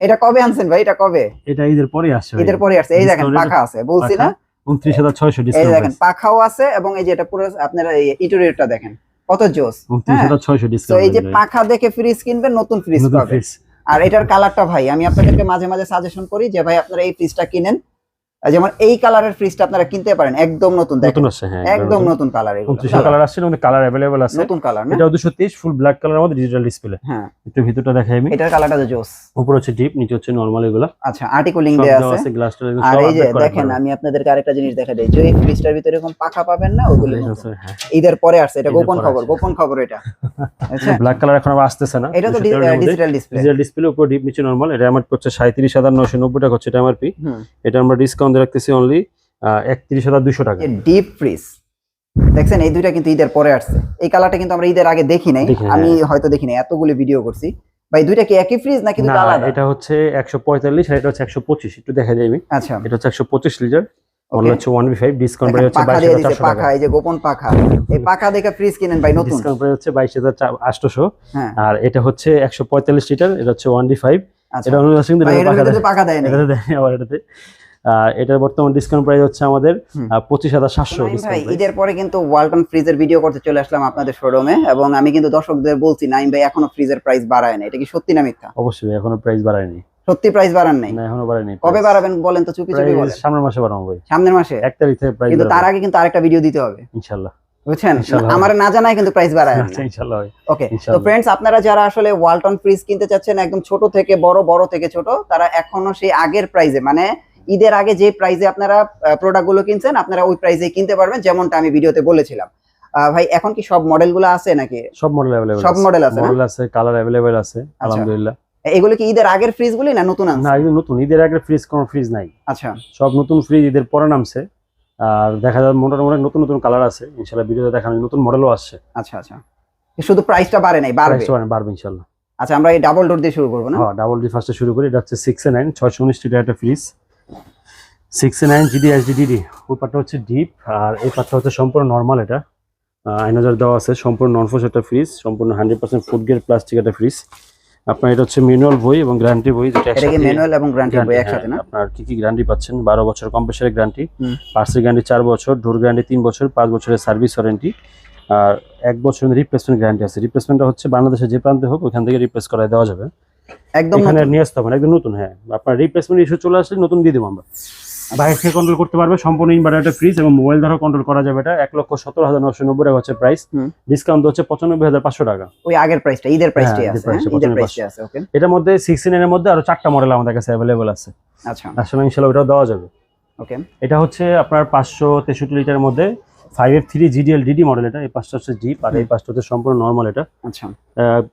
এটা কবে আনছেন ভাই? এটা কবে? এটা ঈদের পরে আসছে ঈদের পরে আসছে। এই দেখেন পাখা আছে বলছি না? 29600 ডিসকাউন্ট এই দেখেন পাখাও আছে এবং এই যে এটা পুরো আপনারা এই ইন্টেরিয়রটা দেখেন কত জোস 29600 ডিসকাউন্ট তো এই যে পাখা দেখে ফ্রিজ কিনবেন নতুন ফ্রিজ পাবেন। আর এটার কালারটা ভাই আমি আপনাদেরকে মাঝে মাঝে সাজেশন করি যে ভাই আপনারা এই ফ্রিজটা কিনেন। যেমন এই কালারের ফ্রিজটা আপনারা কিনতে পারেন একদম নতুন দেখেন। নতুন আসছে হ্যাঁ একদম নতুন। কালার এগুলো। কালার আসছে আমাদের কালার অ্যাভেলেবল আছে। নতুন কালার না? এটা দুশো তেইশ ফুল ব্ল্যাক কালার মধ্যে ডিজিটাল ডিসপ্লে হ্যাঁ। একটু ভিতরটা দেখাই আমি। এটার কালারটা জোস। উপর হচ্ছে ডিপ নিচে হচ্ছে নরমাল এগুলো। আচ্ছা আর্টিকুলিং দেয়া আছে। আছে গ্লাসটা আর এই যে দেখেন আমি আপনাদেরকে আরেকটা জিনিস দেখা দেই। যে এই ফ্রিজটার ভিতরে এরকম পাখা পাবেন না ওগুলো নতুন। হ্যাঁ। ঈদের পরে আসছে এটা গোপন খবর গোপন খবর এটা। আচ্ছা। ব্ল্যাক কালার এখন আবার আসতেছে না এটা তো ডিজিটাল ডিসপ্লে ডিজিটাল ডিসপ্লে উপর ডিপ নিচে নরমাল এটা আমার হচ্ছে সাঁত্রিশ হাজার নশো নব্বই টাকা হচ্ছে এটা আমার পি এটা আমরা ডিসকাউন্ট রাখতেছি অনলি একত্রিশ হাজার দুশো টাকা। ডিপ ফ্রিজ দেখছেন এই দুইটা কিন্তু ঈদের পরে আসছে। এই কালারটা কিন্তু আমরা ঈদের আগে দেখি নাই। আমি হয়তো দেখি নাই এতগুলো ভিডিও করছি। ভাই দুইটা কি একই ফ্রিজ নাকি দুটো আলাদা? এটা হচ্ছে একশো পঁয়তাল্লিশ আর এটা হচ্ছে একশো পঁচিশ। একটু দেখা আমি আচ্ছা। এটা হচ্ছে একশো পঁচিশ লিটার মনে হচ্ছে one B five discount price হচ্ছে পাখা বাইশ দিয়ে হাজার দিছে চারশো পাখা এই যে গোপন পাখা। এই পাখা দেখে ফ্রিজ কিনেন ভাই নতুন? ডিসকাউন্ট প্রাইস হচ্ছে বাইশ হাজার আটশোশো। হ্যাঁ। আর এটা হচ্ছে একশো পঁয়তাল্লিশ লিটার এটা হচ্ছে ওয়ান ডি ফাইভ আচ্ছা। এটা অনুরাগ সিং ভাই এটার ভিতরে তো পাখা দেয় না। এটাতে দেয় আবার এটাতে। আর এটার বর্তমান ডিসকাউন্ট প্রাইস হচ্ছে আমাদের পঁচিশ হাজার সাতশো ঈদের পরে কিন্তু ওয়ালটন ফ্রিজের ভিডিও করতে চলে আসলাম আপনাদের শোরুমে এবং আমি কিন্তু দর্শকদের বলছি নাইম ভাই এখনও ফ্রিজের প্রাইস বাড়ায় না এটা কি সত্যি না মিথ্যা? অবশ্যই এখনও প্রাইস বাড়ায়নি। সত্যি প্রাইস বাড়ান নাই? না এখনও বাড়ায়নি। কবে বাড়াবেন বলেন তো চুপি চুপি বলেন। সামনের মাসে বাড়াবো ভাই। সামনের মাসে? এক তারিখ থেকে প্রাইস কিন্তু তার আগে কিন্তু আরেকটা ভিডিও দিতে হবে। ইনশাল্লাহ বুঝছেন? আমার না জানাই কিন্তু প্রাইস বাড়ায় আচ্ছা ইনশাল্লাহ ওকে তো। ফ্রেন্ডস আপনারা যারা আসলে ওয়ালটন ফ্রিজ কিনতে চাচ্ছেন একদম ছোট থেকে বড় বড় থেকে ছোট তারা এখনও সেই আগের প্রাইসে মানে ঈদের আগে যে প্রাইসে আপনারা প্রোডাক্টগুলো কিনছেন আপনারা ওই প্রাইসে কিনতে পারবেন যেমনটা আমি ভিডিওতে বলেছিলাম। ভাই এখন কি সব মডেলগুলো আছে নাকি? সব মডেল অ্যাভেলেবল সব model আছে মডেল আছে কালার অ্যাভেলেবল আছে আচ্ছা। আলহামদুলিল্লাহ। এগুলো কি ঈদের আগের ফ্রিজ গুলি না নতুন আনছে? না এগুলো নতুন। ঈদের আগে ফ্রিজ কোনো ফ্রিজ নাই। আচ্ছা। সব নতুন ফ্রিজ ঈদের পরে নামছে। আর দেখা যায় মোটামুটি নতুন নতুন কালার আছে। ইনশাল্লাহ ভিডিওতে দেখানো নতুন মডেলও আসছে। আচ্ছা আচ্ছা। শুধু প্রাইসটা বাড়ে নাই বাড়বে? টা বাড়বে- বাড়বে ইনশাল্লাহ আচ্ছা আমরা এই ডাবল ডোর দিয়ে শুরু করব না? হ্যাঁ ডাবল ডি ফার্স্টে শুরু করি। এটা হচ্ছে সিক্স এ নাইন ছয়শো উনিশ লিটার একটা fridge six nine GD HD DD ওই পার্টটা হচ্ছে ডিপ আর এই পার্টটা হচ্ছে সম্পূর্ণ নর্মাল এটা। আইনাজার দেওয়া আছে সম্পূর্ণ নন ফোর্স একটা ফ্রিজ সম্পূর্ণ hundred percent food grade plastic একটা ফ্রিজ আপনার এটা হচ্ছে ম্যানুয়াল বই এবং গ্যারান্টি বই যেটা এটা কি একসাথে- ম্যানুয়াল এবং গ্যারান্টি guarantee, একসাথে না? হ্যাঁ, আপনার কি কি গ্যারান্টি পাচ্ছেন? বারো বছর কম্প্রেসারের গ্যারান্টি। পার্সেল গ্যারান্টি চার বছর ডোর গ্যারান্টি তিন বছর পাঁচ বছরের সার্ভিস ওয়ারেন্টি আর এক বছরের রিপ্লেসমেন্ট গ্যারান্টি আছে। রিপ্লেসমেন্টটা হচ্ছে বাংলাদেশে যে প্রান্তে হোক ওখান থেকে রিপ্লেস করায় দেওয়া যাবে। একদম এখানে নতুন। নিয়ে আসতে হবে একদম নতুন হ্যাঁ। আপনার রিপ্লেসমেন্ট ইস্যু চলে আসলে নতুন দিয়ে দেবো আমরা। বাইরে থেকে কন্ট্রোল করতে পারবে সম্পূর্ণ ইনভার্টার একটা ফ্রিজ এবং মোবাইল দ্বারা কন্ট্রোল করা যাবে এটা। এক লক্ষ সতেরো হাজার নশো নব্বই টাকা হচ্ছে প্রাইস ডিসকাউন্ট হচ্ছে পঁচানব্বই হাজার পাঁচশো টাকা। ওই আগের প্রাইসটা ঈদের প্রাইসটাই হ্যাঁ, আছে হ্যাঁ? ঈদের 95 প্রাইসটাই আছে ওকে এটার মধ্যে সিক্সটিন এর মধ্যে আরও চারটা মডেল আমাদের কাছে অ্যাভেলেবল আছে। আচ্ছা। আসলে ইনশাল্লাহ ওটাও দেওয়া যাবে। ওকে এটা হচ্ছে আপনার পাঁচশো তেষট্টি লিটারের মধ্যে five F three GDL DD model এটা এই পাঁচটা হচ্ছে জিপ আর এই পাঁচটা হচ্ছে সম্পূর্ণ নর্মাল এটা। আচ্ছা।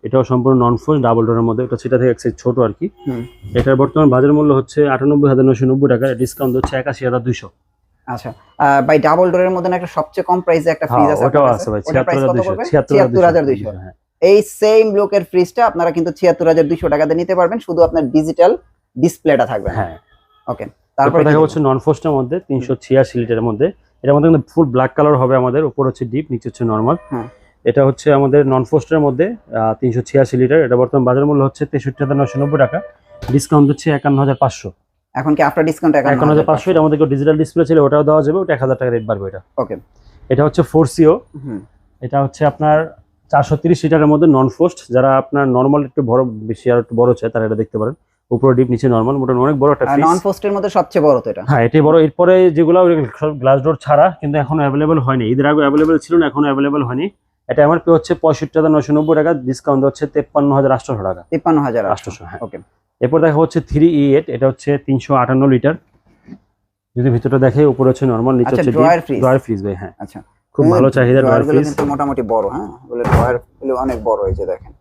এটাও সম্পূর্ণ নন ফুল ডাবল ডোরের মধ্যে এটা সেটা থেকে ছোট আর কি। এটার বর্তমান বাজার মূল্য হচ্ছে আটানব্বই হাজার নশো নব্বই টাকা ডিসকাউন্ট হচ্ছে একাশি হাজার দুইশো। আচ্ছা। ভাই ডাবল ডোরের মধ্যে না একটা সবচেয়ে কম প্রাইসে একটা ফ্রিজ আছে হ্যাঁ, ওটাও আছে ভাই ছিয়াত্তর হাজার দুইশো পড়বে? ছিয়াত্তর 76,200 হ্যাঁ। এই সেম লোকের ফ্রিজটা আপনারা কিন্তু ছিয়াত্তর হাজার দুইশো টাকাতে নিতে পারবেন শুধু আপনার ডিজিটাল ডিসপ্লেটা থাকবে হ্যাঁ। ওকে তারপরে তারপরে দেখা হচ্ছে নন ফোস্টের মধ্যে তিনশো ছিয়াশি লিটারের মধ্যে এটার মধ্যে কিন্তু ফুল ব্ল্যাক কালার হবে আমাদের উপর হচ্ছে ডিপ নিচে হচ্ছে নর্মাল এটা হচ্ছে আমাদের নন ফোস্টের মধ্যে তিনশো ছিয়াশি লিটার এটা বর্তমান বাজার মূল্য হচ্ছে তেষট্টি হাজার নশো নব্বই টাকা। ডিসকাউন্ট হচ্ছে একান্ন হাজার পাঁচশো। এখন কি আফটার ডিসকাউন্ট একান্ন হাজার পাঁচশো? এটা আমাদের ডিজিটাল ডিসপ্লে ছিল ওটাও দেওয়া যাবে ওটা এক হাজার টাকা রেট বাড়বে এটা। ওকে এটা হচ্ছে ফোর সিও হুম। এটা হচ্ছে আপনার চারশো তিরিশ লিটারের মধ্যে নন ফোস্ট যারা আপনার নর্মাল একটু বড় বেশি আর একটু বড় চায় তারা এটা দেখতে পারেন। উপরে ডিপ নিচে নর্মাল মোটামুটি অনেক বড় একটা নন পোস্টের মধ্যে সবচেয়ে বড় তো এটা? হ্যাঁ এটাই বড়। এরপরে যেগুলো সব গ্লাস ডোর ছাড়া কিন্তু এখনও অ্যাভেলেবল হয়নি। ঈদের আগে অ্যাভেলেবল ছিল না এখনও অ্যাভেলেবল হয়নি। এটা আমার পে হচ্ছে পঁয়ষট্টি হাজার নশো নব্বই টাকা ডিসকাউন্ট হচ্ছে তেপ্পান্ন হাজার আটশোশো টাকা। তিপ্পান্ন হাজার আটশোশো হ্যাঁ। ওকে। এরপর দেখা হচ্ছে থ্রি ই এইট এটা হচ্ছে তিনশো আটান্ন লিটার। যদি ভিতরটা দেখে উপরে হচ্ছে নর্মাল নিচে আচ্ছা, হচ্ছে। ড্রয়ার ফ্রিজ ভাই হ্যাঁ। আচ্ছা। খুব ভালো চাহিদা ড্রয়ার ফ্রিজ মোটামুটি বড় হ্যাঁ? বলে ড্রয়ার অনেক বড় যে দেখেন।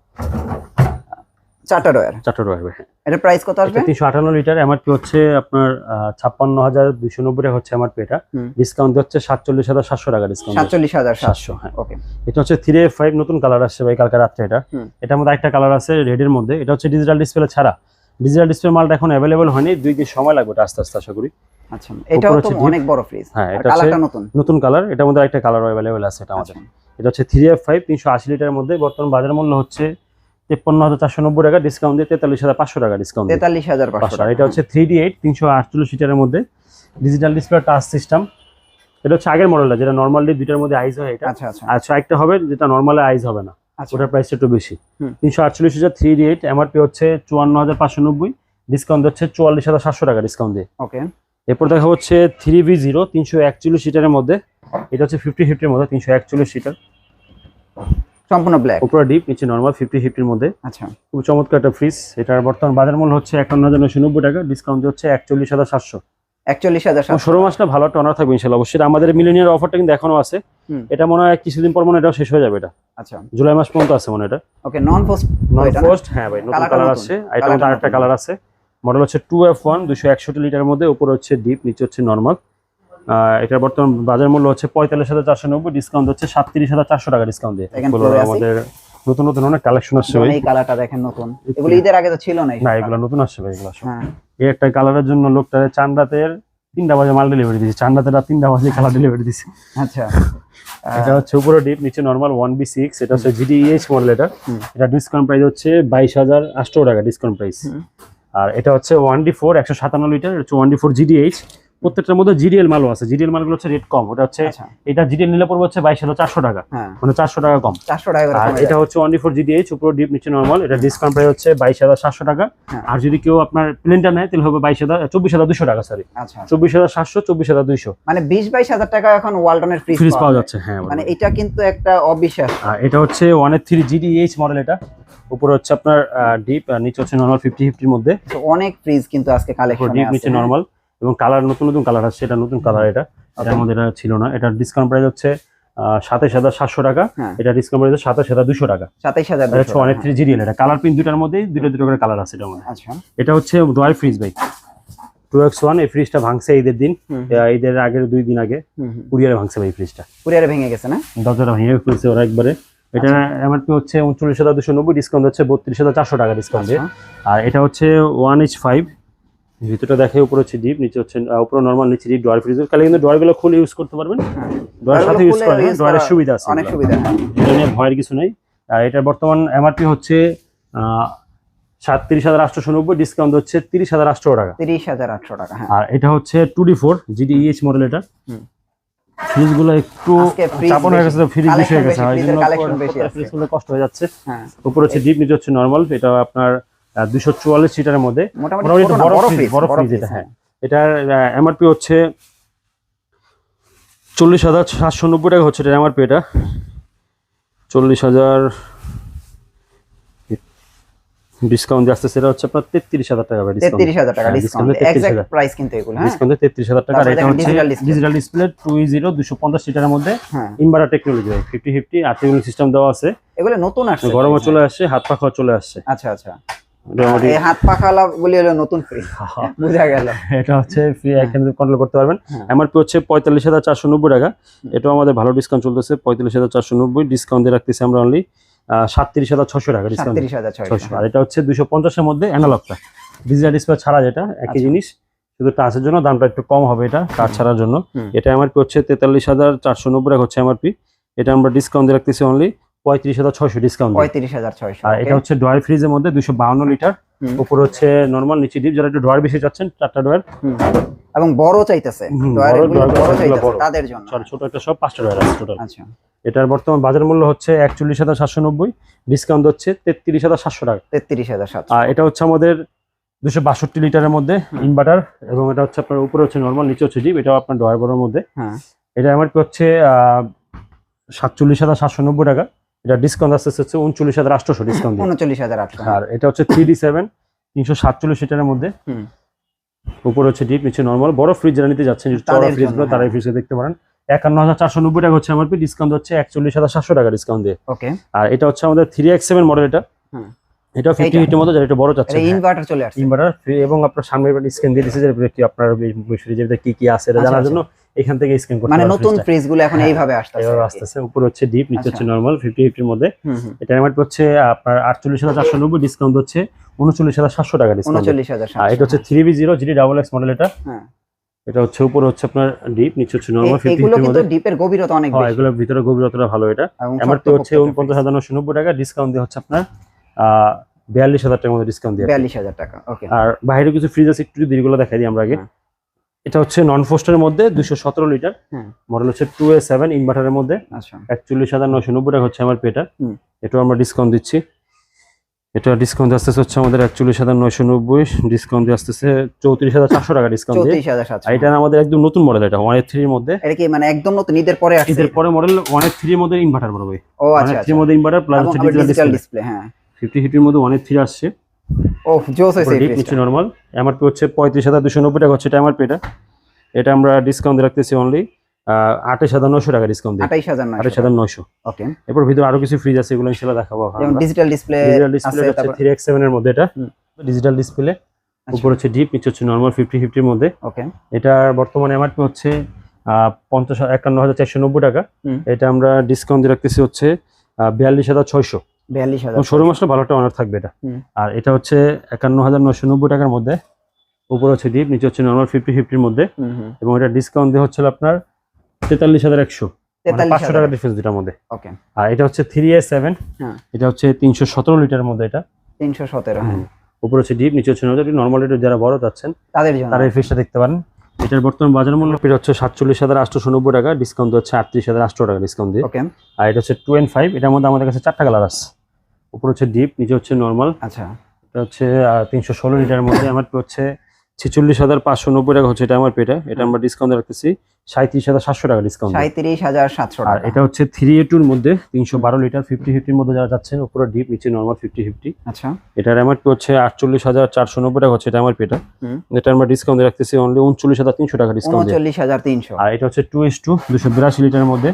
চারটা ড্রয়ার চারটা ড্রয়ার হ্যাঁ। এটা প্রাইস কত আসবে? তিনশো আটান্ন লিটার এমআরপি হচ্ছে আপনার টাকা হচ্ছে এমআরপি এটা। ডিসকাউন্ট টাকা ডিসকাউন্ট হ্যাঁ। ওকে এটা হচ্ছে নতুন কালার আসছে ভাই কালকে এটা। এটার মধ্যে একটা কালার আছে রেডের মধ্যে। এটা হচ্ছে ডিজিটাল ডিসপ্লে ছাড়া। ডিজিটাল ডিসপ্লে মালটা এখন অ্যাভেলেবল হয়নি। দুই দিন সময় লাগবে আস্তে আস্তে আশা করি। আচ্ছা এটাও তো অনেক বড় ফ্রিজ হ্যাঁ এটা কালারটা নতুন। নতুন কালার এটার মধ্যে একটা কালার অ্যাভেলেবল আছে এটা আমাদের। আচ্ছা। এটা হচ্ছে থ্রি এফ ফাইভ তিনশো আশি লিটারের মধ্যে। বর্তমান বাজার মূল্য হচ্ছে তেপ্পান্ন হাজার চারশো নব্বই টাকা ডিসকাউন্ট দিয়ে তেতাল্লিশ হাজার পাঁচশো টাকা ডিসকাউন্ট তেতাল্লিশ হাজার পাঁচশো এটা হচ্ছে থ্রি ডি এইট তিনশো আটচল্লিশ সিটারের মধ্যে ডিজিটাল ডিসপ্লে টাচ সিস্টেম এটা হচ্ছে আগের মডেলটা যেটা নর্মালি দুইটার মধ্যে আইজ হয় এটা। আচ্ছা আচ্ছা। একটা হবে যেটা নর্মালি আইজ হবে না। আচ্ছা। ওটার প্রাইসটা একটু বেশি। তিনশো আটচল্লিশ হাজার থ্রি ডি এইট এমআরপি হচ্ছে চুয়ান্ন হাজার পাঁচশো নব্বই ডিসকাউন্ট হচ্ছে চুয়াল্লিশ হাজার সাতশো টাকা ডিসকাউন্ট দিয়ে। ওকে। এরপর দেখা হচ্ছে থ্রি ভি জিরো তিনশো একচল্লিশ সিটারের মধ্যে। এটা হচ্ছে ফিফটি ফিফটির মধ্যে তিনশো একচল্লিশ সিটার। সম্পূর্ণ ব্ল্যাক উপরে ডিপ নিচে নর্মাল ফিফটি ফিফটির মধ্যে। আচ্ছা। খুব চমৎকার একটা ফ্রিজ এটার বর্তমান বাজার মূল্য হচ্ছে একান্ন হাজার নশো নব্বই টাকা ডিসকাউন্ট হচ্ছে একচল্লিশ হাজার সাতশো। একচল্লিশ হাজার সাতশো। ষোলো মাসটা ভালো একটা অনার থাকবে ইনশাল্লাহ। অবশ্যই আমাদের মিলিনিয়ার অফারটা কিন্তু এখনও আছে। এটা মনে হয় কিছুদিন পর মনে এটাও শেষ হয়ে যাবে এটা। আচ্ছা। জুলাই মাস পর্যন্ত আছে মনে এটা। ওকে নন পোস্ট নন হ্যাঁ ভাই নতুন কালার আছে। এটা মধ্যে আরেকটা কালার আছে। মডেল হচ্ছে লিটারের মধ্যে উপরে হচ্ছে ডিপ নিচে হচ্ছে নর্মাল এটার বর্তমান বাজার মূল্য হচ্ছে পঁয়তাল্লিশ হাজার চারশো নব্বই ডিসকাউন্ট হচ্ছে সাতত্রিশ হাজার চারশো টাকা ডিসকাউন্ট দিয়ে। আমাদের নতুন নতুন অনেক কালেকশন আসছে ভাই। এই কালারটা দেখেন নতুন। এগুলো ঈদের আগে তো ছিল না না এগুলো নতুন আসছে ভাই এগুলো হ্যাঁ। এই একটা কালারের জন্য লোকটা চান রাতের তিনটা বাজে মাল ডেলিভারি দিয়েছে। চান রাতের রাত তিনটা বাজে কালার ডেলিভারি দিয়েছে। আচ্ছা। এটা হচ্ছে উপরে ডিপ নিচে নর্মাল ওয়ান বি সিক্স এটা হচ্ছে জিডিএইচ মডেল এটা। এটা ডিসকাউন্ট প্রাইস হচ্ছে বাইশ হাজার আটশো টাকা ডিসকাউন্ট প্রাইস আর এটা হচ্ছে ওয়ান ডি ফোর একশো সাতান্ন লিটার হচ্ছে ওয়ান ডি ফোর জিডিএইচ প্রত্যেকটার মধ্যে জিডিএল মালও আছে। জিডিএল মালগুলো হচ্ছে রেট কম। ওটা হচ্ছে আচ্ছা। এটা জিডিএল নিলে পড়বে হচ্ছে বাইশ হাজার চারশো টাকা। হ্যাঁ। মানে চারশো টাকা কম। চারশো টাকা আর এটা হচ্ছে ওয়ান ফোর জিডিএইচ উপরে ডিপ নিচে নর্মাল এটা ডিসকাউন্ট প্রাইস হচ্ছে বাইশ হাজার সাতশো টাকা। হ্যাঁ। আর যদি কেউ আপনার প্লেনটা নেয় তাহলে হবে বাইশ হাজার চব্বিশ হাজার দুশো টাকা সরি আচ্ছা। চব্বিশ হাজার সাতশো চব্বিশ হাজার দুইশো। মানে বিশ বাইশ হাজার টাকা এখন ওয়ালটনের ফ্রিজ ফ্রিজ পাওয়া যাচ্ছে হ্যাঁ মানে এটা কিন্তু একটা অবিশ্বাস আর এটা হচ্ছে ওয়ানের থ্রি জিডিএইচ মডেল এটা। উপরে হচ্ছে আপনার ডিপ আর নিচে হচ্ছে নর্মাল ফিফটি ফিফটির মধ্যে। অনেক ফ্রিজ কিন্তু আজকে কালেকশন ডিপ নিচে নর্মাল এবং কালার নতুন নতুন কালার আসছে এটা নতুন কালার এটা। এটা ছিল না। এটা ডিসকাউন্ট প্রাইস হচ্ছে সাতাশ হাজার সাতশো টাকা। হ্যাঁ। এটা ডিসকাউন্ট প্রাইস হাজার দুশো টাকা। সাতাইশ হাজার এটা অনেক থ্রি জিডিএল এটা কালার প্রিন্ট দুটার দুটো দুটো করে কালার আছে এটা আচ্ছা। এটা হচ্ছে ফ্রিজ ভাই টু এক্স ওয়ান এই ফ্রিজটা ভাঙছে ঈদের দিন। ঈদের আগের দুই দিন আগে। কুরিয়ারে ভাঙছে ভাই ফ্রিজটা কুরিয়ারে ভেঙে গেছে না? দরজাটা ভেঙে ফেলছে ওরা একবারে। এটা এমআরপি হচ্ছে উনচল্লিশ হাজার দুশো নব্বই ডিসকাউন্ট হচ্ছে বত্রিশ হাজার চারশো টাকা ডিসকাউন্ট আচ্ছা। আর এটা হচ্ছে ওয়ান এইচ ফাইভ ভিতরটা দেখে উপরে হচ্ছে ডিপ নিচে হচ্ছে উপরে নর্মাল নিচে ডিপ ডোয়ার ফ্রিজ তাহলে কিন্তু ডোয়ারগুলো খুলে ইউজ করতে পারবেন হ্যাঁ। সাথে ইউজ করেন ডোয়ারের সুবিধা আছে অনেক সুবিধা। এটা নিয়ে ভয়ের কিছু নেই আর এটার বর্তমান এমআরপি হচ্ছে সাতত্রিশ হাজার আটশো নব্বই ডিসকাউন্ট হচ্ছে তিরিশ হাজার আটশো টাকা তিরিশ হাজার আটশো টাকা হ্যাঁ আর এটা হচ্ছে two D four GDH model এটা হুম। ফ্রিজগুলো একটু চাপন হয়ে। গেছে ফ্রিজ বেশি হয়ে গেছে। ফ্রিজগুলো কষ্ট হয়ে যাচ্ছে হ্যাঁ উপরে হচ্ছে ডিপ নিচে হচ্ছে নর্মাল এটা আপনার দুশো চুয়াল্লিশ সিটারের মধ্যে। মোটামুটি বড় ফ্রিজ বড় ফ্রিজ এটা হ্যাঁ। এটার এমআরপি হচ্ছে চল্লিশ হাজার সাতশো নব্বই টাকা হচ্ছে এটার এমআরপি এটা। চল্লিশ হাজার ডিসকাউন্ট আসছে সেটা হচ্ছে আপনার তেত্রিশ হাজার টাকা তেত্রিশ হাজার টাকা ডিসকাউন্ট তেত্রিশ এক্সাক্ট হাজার প্রাইস কিন্তু এগুলো হ্যাঁ। ডিসকাউন্টে তেত্রিশ হাজার টাকা। এটা হচ্ছে ডিজিটাল ডিসপ্লে টু জিরো দুশো পঞ্চাশ লিটারের মধ্যে। হ্যাঁ। Inverter technology fifty fifty artificial system দেওয়া আছে। এগুলো নতুন আসছে গরমও চলে আসছে হাত পাখাও চলে আসছে। আচ্ছা আচ্ছা। এই হাত পাখালা বলি হলো নতুন ফ্রিজ বুঝা গেল। এটা হচ্ছে ফ্রি এখানে কন্ট্রোল করতে পারবেন। হ্যাঁ। এমআরপি হচ্ছে পঁয়তাল্লিশ হাজার চারশো নব্বই টাকা। এটাও আমাদের ভালো ডিসকাউন্ট চলতেছে পঁয়তাল্লিশ হাজার চারশো নব্বই। ডিসকাউন্ট দিয়ে রাখতেছি আমরা অনলি সাতত্রিশ হাজার ছশো টাকা ডিসকাউন্ট ছশো আর এটা হচ্ছে দুশো পঞ্চাশের মধ্যে অ্যানালগটা ডিজিটাল ডিসপ্লে ছাড়া যেটা একই আচ্ছা। জিনিস। শুধু টাচের জন্য দামটা একটু কম হবে এটা টাচ ছাড়ার জন্য। এটা এমআরপি হচ্ছে তেতাল্লিশ হাজার চারশো নব্বই টাকা হচ্ছে এমআরপি এটা আমরা ডিসকাউন্ট দিয়ে রাখতেছি অনলি পঁয়ত্রিশ হাজার ছয়শো ডিসকাউন্ট পঁয়ত্রিশ হাজার ছয়শো আর এটা হচ্ছে ডয়ার ফ্রিজের মধ্যে দুশো বাউন্ন লিটার। উপরে হচ্ছে নর্মাল নিচে ডিপ যারা একটু ডয়ার বেশি চাচ্ছেন চারটা ডয়ার এবং বড় চাইতেছে। তাদের জন্য। ছোট একটা সব পাঁচটা ডয়ার আছে টোটাল আচ্ছা। এটার বর্তমান বাজার মূল্য হচ্ছে একচল্লিশ হাজার সাতশো নব্বই। ডিসকাউন্ট হচ্ছে তেত্রিশ হাজার সাতশো টাকা। তেত্রিশ হাজার সাতশো। আর এটা হচ্ছে আমাদের দুশো বাষট্টি লিটারের মধ্যে ইনভার্টার এবং এটা হচ্ছে আপনার উপরে হচ্ছে নর্মাল নিচে হচ্ছে ডিপ এটাও আপনার ডয়ার বড়ের মধ্যে। হ্যাঁ। এটা আমার হচ্ছে সাতচল্লিশ হাজার সাতশো নব্বই টাকা। এটা ডিসকাউন্ট আসতে হচ্ছে উনচল্লিশ হাজার আটশোশো ডিসকাউন্ট উনচল্লিশ হাজার আটশো আর এটা হচ্ছে থ্রি ডি সেভেন তিনশো সাতচল্লিশ লিটারের মধ্যে হুম। উপরে হচ্ছে ডিপ নিচে নর্মাল বড় ফ্রিজ যারা নিতে যাচ্ছেন চড়া ফ্রিজগুলো তারা এই হ্যাঁ। ফ্রিজে দেখতে পারেন একান্ন হাজার চারশো নব্বই টাকা হচ্ছে আমার ডিসকাউন্ট হচ্ছে একচল্লিশ হাজার সাতশো টাকা ডিসকাউন্ট দিয়ে ওকে আর এটা হচ্ছে আমাদের থ্রি এক্স সেভেন মডেল এটা হুম। এটা ফিফটি এইটা? এইটের মধ্যে যারা একটু বড় চাচ্ছে ইনভার্টার চলে আসছে ইনভার্টার এবং আপনার সামনে স্ক্যান দিয়ে দিচ্ছে যে কি আপনার ফ্রিজের কি কি আছে এটা আচ্ছা, জানার আচ্ছা। জন্য এখান থেকে স্ক্যান করতে মানে নতুন। ফ্রিজগুলো এখন হ্যাঁ, এইভাবে আসতেছে আর কি। আসতেছে উপরে হচ্ছে ডিপ নিচে হচ্ছে। নর্মাল ফিফটি ফিফটির মধ্যে হুম, হুম। এটা এমআরপি হচ্ছে আপনার আটচল্লিশ হাজার চারশো নব্বই ডিসকাউন্ট হচ্ছে উনচল্লিশ হাজার সাতশো টাকা ডিসকাউন্ট উনচল্লিশ হাজার আর এটা হচ্ছে three B zero GD double X model এটা হ্যাঁ। এটা হচ্ছে উপরে হচ্ছে আপনার ডিপ নিচে হচ্ছে নর্মাল এই- ফিফটি এগুলো ফিফটির কিন্তু মধ্যে ডিপের গভীরতা অনেক বেশি এগুলোর ভিতরে গভীরতাটা ভালো এটা এবং এমআরপি হচ্ছে পোক্ত উনপঞ্চাশ হাজার নশো নব্বই টাকা ডিসকাউন্ট দিয়ে হচ্ছে আপনার বিয়াল্লিশ হাজার টাকার মতো ডিসকাউন্ট দিয়ে বিয়াল্লিশ হাজার টাকা ওকে আর বাইরে কিছু ফ্রিজ আছে একটু যদি এগুলো দেখাই দিই আমরা আগে হ্যাঁ। এটা হচ্ছে নন ফোস্টের মধ্যে দুশো সতেরো লিটার। মডেল হচ্ছে টু এ সেভেন ইনভার্টারের মধ্যে। আচ্ছা। একচল্লিশ হাজার নয়শো নব্বই টাকা হচ্ছে আমার পেটা এটাও আমরা ডিসকাউন্ট দিচ্ছি। এটা ডিসকাউন্ট আসতেছে হচ্ছে আমাদের একচল্লিশ হাজার নয়শো নব্বই ডিসকাউন্ট দিয়ে আসতেছে চৌত্রিশ হাজার চারশো টাকা ডিসকাউন্ট দিয়ে। এটা আমাদের একদম নতুন মডেল এটা ওয়ানের থ্রির মধ্যে। এটা কি মানে একদম নতুন ঈদের পরে ঈদের পরে মডেল ওয়ানের থ্রির মধ্যে ইনভার্টার বড় ভাই। ও ওয়ান আচ্ছা এর আচ্ছা। থ্রির মধ্যে ইনভার্টার প্লাস হচ্ছে ডিজিটাল ডিসপ্লে হ্যাঁ। ফিফটি ফিফটির মধ্যে ওয়ানের থ্রি আসছে। ও জোস হয়েছে ডিপ। নিচে নর্মাল এমআরপি হচ্ছে পঁয়ত্রিশ হাজার দুশো নব্বই টাকা হচ্ছে এটা এমআরপি এটা এটা আমরা ডিসকাউন্ট রাখতেছি অনলি আঠাশ হাজার নশো টাকা ডিসকাউন্ট দিয়ে। আঠাইশ হাজার আঠাশ হাজার নশো ওকে এরপর ভিতরে আরও কিছু ফ্রিজ আছে এগুলো ইনশাল্লাহ দেখাবো যেমন ডিজিটাল ডিসপ্লে ডিজিটাল ডিসপ্লে হচ্ছে থ্রি এক্স সেভেন এর মধ্যে এটা। ডিজিটাল ডিসপ্লে আচ্ছা। উপর হচ্ছে ডিপ নিচে হচ্ছে নর্মাল ফিফটি ফিফটির মধ্যে। ওকে এটার বর্তমানে এমআরপি হচ্ছে আহ, পঞ্চাশ একান্ন হাজার চারশো নব্বই টাকা। এটা আমরা ডিসকাউন্ট দিয়ে রাখতেছি হচ্ছে বিয়াল্লিশ হাজার ছয়শো। বিয়াল্লিশ হাজার আসলে ভালো একটা অনার থাকবে এটা। আর এটা হচ্ছে একান্ন হাজার নশো নব্বই টাকার মধ্যে। উপরে হচ্ছে ডিপ নিচে হচ্ছে নর্মাল ফিফটি ফিফটির মধ্যে এবং এটা ডিসকাউন্ট দিয়ে হচ্ছে আপনার তেতাল্লিশ হাজার একশো। পাঁচশো টাকা ডিফারেন্স দুটার মধ্যে। আর এটা হচ্ছে থ্রি এ সেভেন। এটা হচ্ছে তিনশো সতেরো লিটারের মধ্যে এটা। তিনশো সতেরো। হ্যাঁ। উপরে হচ্ছে ডিপ নিচে হচ্ছে নর্মাল যারা বড় যাচ্ছেন তাদের তারা এই ফিসটা দেখতে পারেন। এটার বর্তমান বাজার মূল্য এটা হচ্ছে সাতচল্লিশ হাজার আটশো নব্বই টাকা ডিসকাউন্ট হচ্ছে আটত্রিশ হাজার আটশো টাকা ডিসকাউন্ট দিয়ে। ওকে আর এটা হচ্ছে টু এন্ড ফাইভ এটার মধ্যে আমাদের কাছে চারটা কালার আছে। উপরে হচ্ছে ডিপ নিচে হচ্ছে নর্মাল আচ্ছা। এটা হচ্ছে তিনশো ষোলো লিটারের মধ্যে আমার হচ্ছে ছেচল্লিশ হাজার পাঁচশো নব্বই টাকা হচ্ছে এটা আমার পেটা। এটা আমরা ডিসকাউন্ট রাখতেছি। সাঁত্রিশ হাজার সাতশো টাকা ডিসকাউন্ট সাঁত্রিশ হাজার সাতশো আর এটা হচ্ছে থ্রি এ টুর মধ্যে তিনশো বারো লিটার ফিফটি ফিফটির মধ্যে যারা যাচ্ছেন উপরে ডিপ নিচে নর্মাল ফিফটি ফিফটি আচ্ছা। এটার এমআরপি হচ্ছে? আটচল্লিশ হাজার চারশো নব্বই টাকা হচ্ছে এটা আমার পেটা। এটা আমরা ডিসকাউন্ট রাখতেছি অনলি উনচল্লিশ হাজার তিনশো টাকা ডিসকাউন্ট উনচল্লিশ হাজার তিনশো। আর এটা হচ্ছে টু এস টু দুশো বিরাশি লিটারের মধ্যে।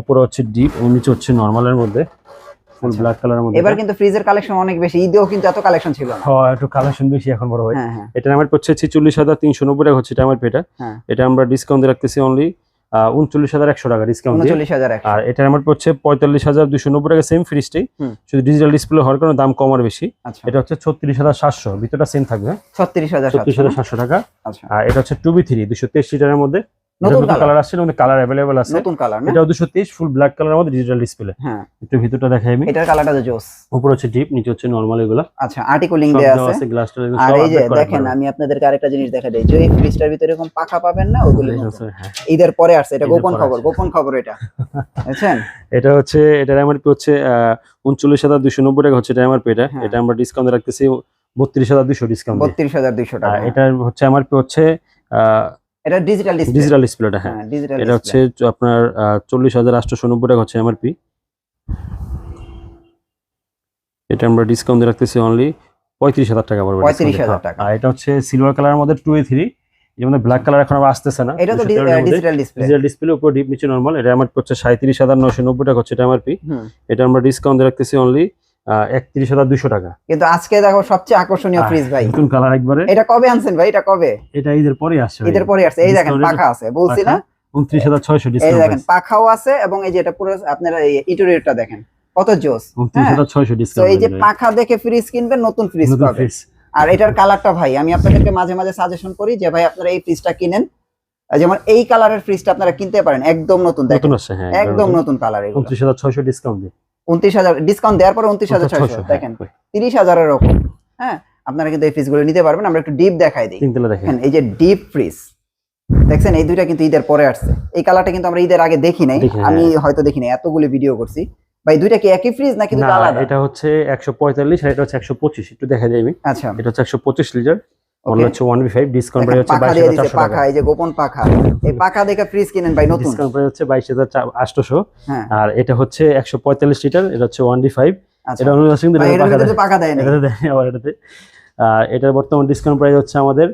উপরে হচ্ছে ডিপ এবং নিচে হচ্ছে নর্মালের মধ্যে। ফুল। ব্ল্যাক কালারের মধ্যে এবার কিন্তু ফ্রিজের কালেকশন অনেক বেশি। ঈদেও কিন্তু এত কালেকশন ছিল না। হ্যাঁ একটু কালেকশন বেশি এখন বড় হয়। হ্যাঁ হ্যাঁ। এটা আমার তিনশো নব্বই টাকা হচ্ছে এটা আমার পেটা। হ্যাঁ। এটা আমরা ডিসকাউন্ট রাখতেছি অনলি উনচল্লিশ হাজার একশো টাকা ডিসকাউন্ট আর এটা আমার হচ্ছে পঁয়তাল্লিশ হাজার দুশো নব্বই টাকা সেম ফ্রিজটাই হুম। শুধু ডিজিটাল ডিসপ্লে হওয়ার কারণে দাম কম আর বেশি। আচ্ছা। এটা হচ্ছে ছত্রিশ হাজার সাতশো ভিতরটা সেম থাকবে। ছত্রিশ হাজার ছত্রিশ হাজার সাতশো টাকা। আচ্ছা। আর এটা হচ্ছে টু বি থ্রি দুশো তেইশ লিটারের মধ্যে। নতুন কালার। কালার আসছে মধ্যে কালার অ্যাভেলেবল আছে। নতুন কালার দুশো তেইশ ফুল ব্ল্যাক কালারের মধ্যে ডিজিটাল ডিসপ্লে হ্যাঁ। একটু ভিতরটা দেখাই আমি। এটার কালারটা তো জোস। উপরে হচ্ছে ডিপ নিচে হচ্ছে নর্মাল এগুলো। আচ্ছা আর্টিকুলিং দেয়া আছে। আছে গ্লাস আর এই যে দেখেন আমি আপনাদেরকে আরেকটা জিনিস দেখা দিই। যে এই ফ্রিজটার ভিতরে এরকম পাখা পাবেন না ওগুলো হ্যাঁ। ঈদের পরে আসছে এটা গোপন খবর গোপন খবর এটা। বুঝছেন? এটা হচ্ছে এটার এমআরপি হচ্ছে উনচল্লিশ হাজার দুশো নব্বই টাকা হচ্ছে এটা এমআরপি এটা। এটা আমরা ডিসকাউন্ট রাখতেছি বত্রিশ হাজার দুশো ডিসকাউন্ট বত্রিশ হাজার দুইশো টাকা। আর এটার হচ্ছে এমআরপি হচ্ছে এটা ডিজিটাল ডিসপ্লে ডিজিটাল ডিসপ্লেটা হ্যাঁ। হ্যাঁ ডিজিটাল এটা হচ্ছে আপনার চল্লিশ হাজার আটশো নব্বই টাকা হচ্ছে এমআরপি এটা আমরা ডিসকাউন্ট দিয়ে রাখতেছি অনলি পঁয়ত্রিশ হাজার টাকা পড়বে 35,000 টাকা। আর এটা হচ্ছে সিলভার কালারের মধ্যে টু এ থ্রি যেমন ব্ল্যাক কালার এখন আবার আসতেছে না। এটা তো ডিজিটাল ডিসপ্লে ডিজিটাল ডিসপ্লে উপর ডিপ নিচে নর্মাল এটা আমার হচ্ছে সাঁত্রিশ হাজার নশো নব্বই টাকা হচ্ছে এটা এমআরপি এটা আমরা ডিসকাউন্ট দিয়ে রাখতেছি অনলি একত্রিশ হাজার দুশো টাকা। কিন্তু আজকে দেখো সবচেয়ে আকর্ষণীয় ফ্রিজ ভাই। নতুন কালার একবারে। এটা কবে আনছেন ভাই? এটা কবে? এটা ঈদের পরে আসছে ঈদের পরে আসছে। এই দেখেন পাখা আছে। বলছি না? উনত্রিশ হাজার ছয়শো এই দেখেন পাখাও আছে এবং এই যে এটা পুরো আপনারা ইন্টেরিয়রটা দেখেন কত জোস। উনত্রিশ হাজার ছয়শো তো ডিসকাউন্ট এই যে পাখা দেখে ফ্রিজ কিনবেন নতুন ফ্রিজ পাবেন। আর এটার কালারটা ভাই আমি আপনাদেরকে মাঝে মাঝে সাজেশন করি যে ভাই আপনারা এই ফ্রিজটা কিনেন। যেমন এই কালারের ফ্রিজটা আপনারা কিনতে পারেন একদম নতুন দেখেন। হ্যাঁ একদম নতুন। কালার এগুলো। উনত্রিশ হাজার ছয়শো ডিসকাউন্ট দিয়ে। উনত্রিশ হাজার ডিসকাউন্ট দেওয়ার পরে উনত্রিশ হাজার ছয়শো হ্যাঁ, দেখেন তিরিশ হাজারের এরকম হ্যাঁ আপনারা কিন্তু এই ফ্রিজগুলো নিতে পারবেন আমরা একটু ডিপ দেখাই দিই। দেখেন এই যে ডিপ ফ্রিজ দেখছেন এই দুইটা কিন্তু ঈদের পরে আসছে। এই কালারটা কিন্তু আমরা ঈদের আগে দেখি নাই আমি হ্যাঁ। হয়তো দেখি নাই এতগুলো ভিডিও করছি। ভাই দুইটা কি একই ফ্রিজ নাকি দুটো না আলাদা? এটা হচ্ছে একশো পঁয়তাল্লিশ আর এটা হচ্ছে একশো পঁচিশ একটু দেখা যায় আমি। আচ্ছা। এটা হচ্ছে একশো পঁচিশ লিটার Okay. হচ্ছে one B five discount price হচ্ছে পাখা বাইশ দিয়ে হাজার দিছে চারশো পাখা টাকা এই যে গোপন পাখা। এই পাখা দেখে ফ্রিজ কিনেন ভাই নতুন? ডিসকাউন্ট প্রাইস হচ্ছে বাইশ হাজার আটশোশো। হ্যাঁ। আর এটা হচ্ছে একশো পঁয়তাল্লিশ লিটার এটা হচ্ছে আচ্ছা। এটা এটার ভিতরে তো পাখা দেয় না এটাতে দেয় আবার এটাতে। আর এটার বর্তমান ডিসকাউন্ট প্রাইস হচ্ছে আমাদের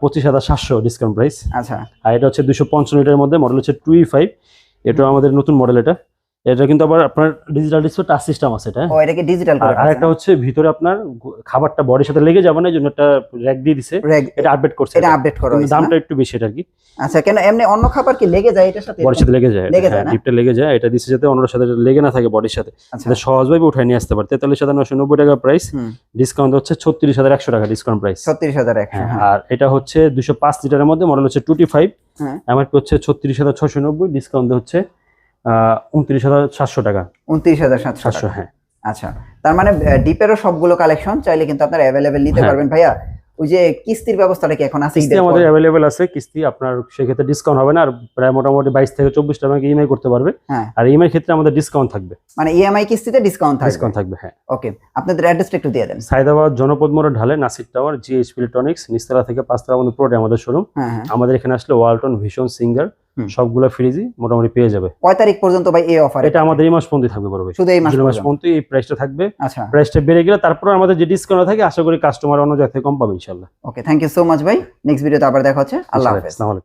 পঁচিশ হাজার সাতশো ডিসকাউন্ট প্রাইস আচ্ছা। আর এটা হচ্ছে দুশো পঞ্চান্ন লিটারের মধ্যে মডেল হচ্ছে টু ই ফাইভ এটা আমাদের নতুন মডেল এটা। এটা কিন্তু আবার আপনার ডিজিটাল ডিসপ্লে টাচ সিস্টেম আছে এটা। ও এটাকে ডিজিটাল আর করে আরেকটা হচ্ছে ভিতরে আপনার খাবারটা বডির সাথে লেগে যাবে না জন্য একটা র্যাক দিয়ে দিছে। এটা আপডেট করছে এটা। আপডেট করা হয়েছে দামটা একটু বেশি এটা আর কি। আচ্ছা কেন এমনি অন্য খাবার কি লেগে যায় এটার সাথে? বডির সাথে লেগে যায় লেগে যায় ডিপটা লেগে যায় এটা দিচ্ছে যাতে অন্যর সাথে লেগে না থাকে বডির সাথে। আচ্ছা। এটা সহজভাবে উঠায় নিয়ে আসতে পারে। তেতাল্লিশ হাজার নশো নব্বই টাকা প্রাইস ডিসকাউন্ট হচ্ছে ছত্রিশ হাজার একশো টাকা ডিসকাউন্ট প্রাইস ছত্রিশ হাজার একশো হ্যাঁ আর এটা হচ্ছে দুশো পাঁচ লিটারের মধ্যে মডেল হচ্ছে টুটি ফাইভ হ্যাঁ। এমআরপি হচ্ছে ছত্রিশ হাজার ছশো নব্বই ডিসকাউন্ট হচ্ছে উনত্রিশ হাজার সাতশো টাকা। উনত্রিশ হাজার সাতশো হ্যাঁ। আচ্ছা তার মানে ডিপেরও সবগুলো কালেকশন চাইলে কিন্তু আপনারা অ্যাভেলেবেল নিতে হ্যাঁ। পারবেন। ভাইয়া ওই যে কিস্তির ব্যবস্থাটা কি এখন আছে কিস্তি আমাদের? অ্যাভেলেবেল আছে। কিস্তি আপনার সেক্ষেত্রে ডিসকাউন্ট হবে না আর প্রায় মোটামুটি বাইশ থেকে চব্বিশ টাকা ইএমআই করতে পারবে। হ্যাঁ। আর ইএমআই ক্ষেত্রে আমাদের ডিসকাউন্ট থাকবে। মানে ইএমআই কিস্তিতে ডিসকাউন্ট থাকবে? ডিসকাউন্ট থাকবে হ্যাঁ। ওকে আপনাদের অ্যাড্রেসটা একটু দিয়ে দেন। সাইদাবাদ জনপদ মোড় ঢালে নাসির টাওয়ার জিএইচ ইলেকট্রনিক্স নিচতলা থেকে পাঁচতলা পর্যন্ত পুরোটাই আমাদের শোরুম হ্যাঁ আমাদের এখানে আসলে ওয়ালটন ভীষণ সিঙ্গার। সবগুলো ফ্রিজই মোটামুটি পেয়ে যাবে। কয় তারিখ পর্যন্ত ভাই এই অফার এটা আমাদের এই মাস পর্যন্ত থাকবে বড় ভাই। শুধু এই মাস মাস পর্যন্ত? পর্যন্ত এই প্রাইসটা থাকবে। আচ্ছা। প্রাইসটা বেড়ে গেলে তারপর আমাদের যে ডিসকাউন্ট থাকে আশা করি কাস্টমার অন্য জায়গা থেকে কম পাবে ইনশাআল্লাহ। Okay thank you so much ভাই। নেক্সট ভিডিওতে আবার দেখা হচ্ছে। আল্লাহ হাফেজ। আসসালামু আলাইকুম।